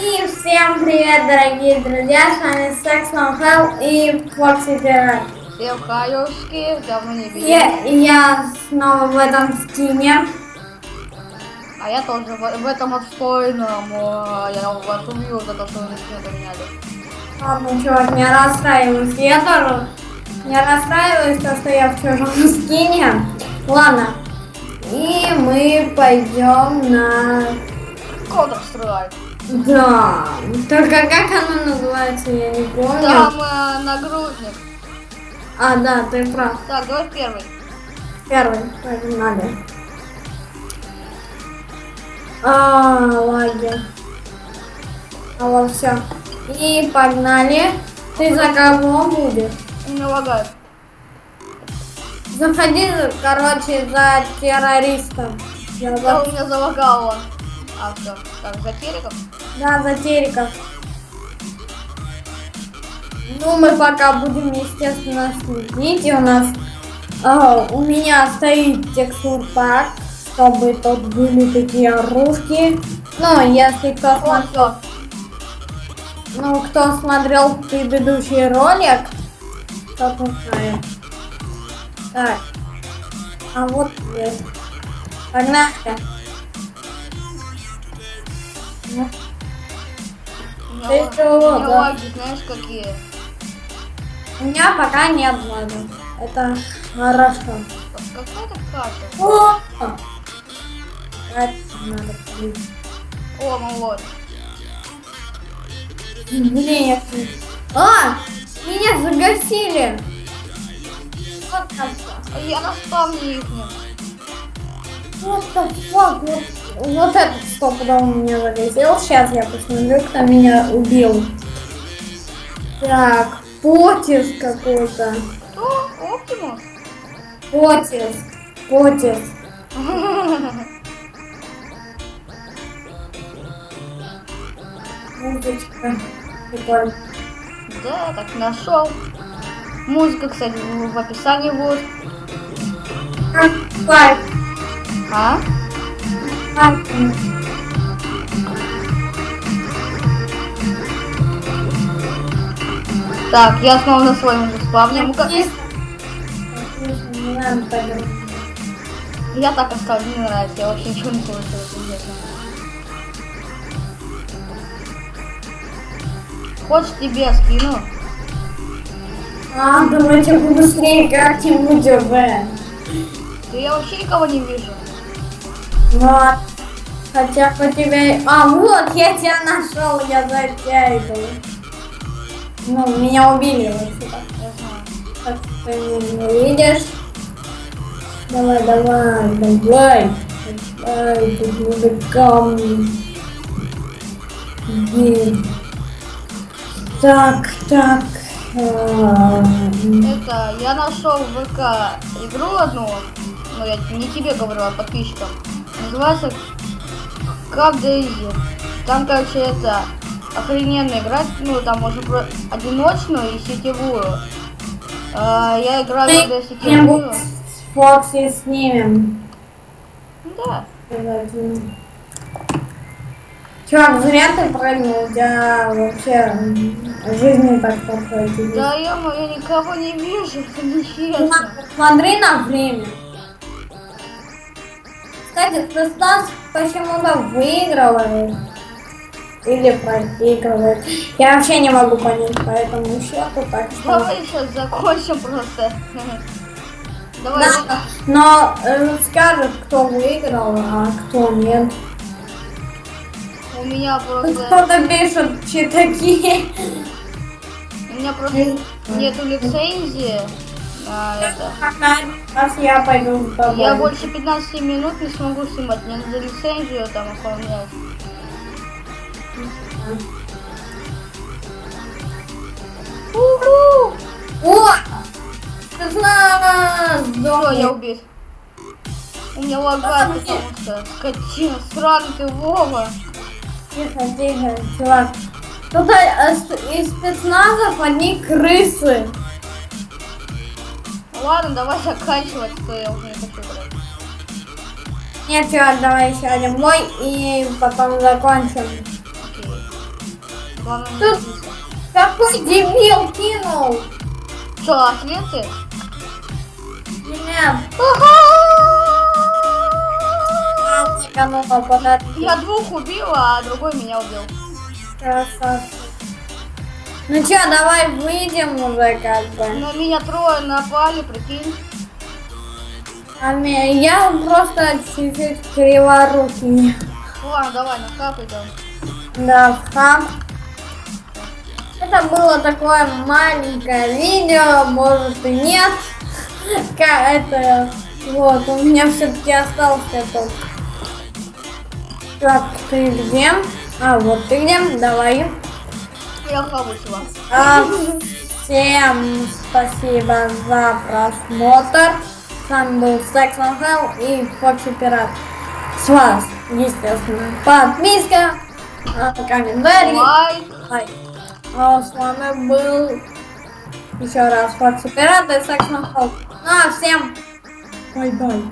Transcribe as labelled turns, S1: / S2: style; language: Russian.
S1: И всем привет, дорогие друзья, с вами Секс No Hell и Фокси Пират.
S2: Всем хаюшки, давно не видел.
S1: Я, я снова в этом скине.
S2: А я тоже в, в этом отстойном. О, Я вас убью за то, что вы меня поменяли.
S1: Ладно, чувак, не расстраиваюсь. Я тоже не расстраиваюсь, то, что я в чужом скине. Ладно. И мы пойдем на...
S2: Counter Strike.
S1: Да. Только как оно называется, я не помню.
S2: Там э, нагрузник.
S1: А, да, ты прав.
S2: Так, давай первый.
S1: Первый, погнали. А, лаги. Алло, все. И погнали. Ты за кого будешь?
S2: Меня лагает.
S1: Заходи, короче, за террористом. Я
S2: Да,
S1: за-
S2: у меня залагало. А, все. Так, за териком.
S1: Да, за териков. Ну, мы пока будем, естественно, следить. И у нас... а, у меня стоит текстур пак, чтобы тут были такие оружки. Ну, если кто смотрел... Ну, кто смотрел предыдущий ролик, тот знает. Так. А вот здесь. Погнали. Ну,
S2: У меня,
S1: Ты
S2: ла-
S1: чего,
S2: у меня лаги, знаешь, какие?
S1: У меня пока нет ладно. Это хорошо.
S2: Какая-то карта.
S1: О! Так, надо плыть.
S2: О, молодец.
S1: Блин, я... А! Меня загасили! Вот так.
S2: А Я на спавне их нет.
S1: The fuck? Вот, вот этот стопудово меня загасил. Сейчас я посмотрю, кто меня убил. Так, Потис какой-то.
S2: Кто? Оптимус?
S1: Потис. Потис. Музычка. Прикольно.
S2: Да, так нашел. Музыка, кстати, в описании будет.
S1: А.
S2: А? Так, я снова на своем
S1: не говорить.
S2: Я так оставлю, мне нравится. Я вообще ничего не слышу, честно. Хочешь тебе скину?
S1: А, давайте побыстрее как-нибудь ОВ.
S2: Да я вообще никого не вижу.
S1: Вот. Хотя по тебе... А, вот, я тебя нашел, я за тебя иду. Ну, меня убили вообще
S2: знаю.
S1: Так ты не видишь. Давай, давай, давай. Давай, тут надо камни. Так, так. а,
S2: Это, я нашел в ВК игру одну, ну я не тебе говорю, а подписчикам. Называется как Дейзи. Там, короче, это охрененно играть, ну там можно про одиночную и сетевую. А, я играю когда сетевую.
S1: с Фокси снимем.
S2: Да.
S1: Обязательно. Чувак, зря ты прыгнул, у тебя вообще жизнь так проходит.
S2: Да я, я никого не вижу, это нечестно.
S1: Смотри на время. Кстати, Христос почему-то выигрывает. Или проигрывает. Я вообще не могу понять по этому счету, так что...
S2: Давай сейчас закончим просто. Давай.
S1: Да, но э, скажет, кто выиграл, а кто нет.
S2: У меня просто,
S1: Кто-то пишет читаки.
S2: у меня просто нету лицензии. А, это.
S1: Сейчас я пойду.
S2: Я больше 15 минут не смогу снимать. Мне надо лицензию там оформлять. Уху!
S1: О! Знаю!
S2: Все, я убит. У меня лагает, потому что скотина, сраный ты Вова.
S1: Тихо, тихо, чувак. Тут э, из спецназов одни крысы.
S2: Ладно, давай заканчивать, то я уже не хочу играть.
S1: Нет, чувак, давай еще один бой и потом закончим.
S2: Окей. Главное не
S1: Тут-
S2: садиться.
S1: Какой дебил кинул?
S2: Что, ответы?
S1: Нет.
S2: Я двух убила, а другой меня убил.
S1: Красавчик. Ну чё, давай выйдем уже как бы.
S2: На меня трое напали, прикинь.
S1: А мне- я просто чуть-чуть криворукий.
S2: Ну ладно, давай, на хаб идем.
S1: Да, в хаб. Это было такое маленькое видео, может и нет. Ка- Это вот, у меня все-таки остался этот. Так, ты где? А, вот ты где? Давай.
S2: Я ушла.
S1: А, всем спасибо за просмотр. С вами был Секс Хелл и Фокси Пират. С вас, естественно, подписка, а, комментарий.
S2: Лайк.
S1: лайк. А с вами был еще раз Фокси Пират и Секс Хелл. Ну а всем бай-бай.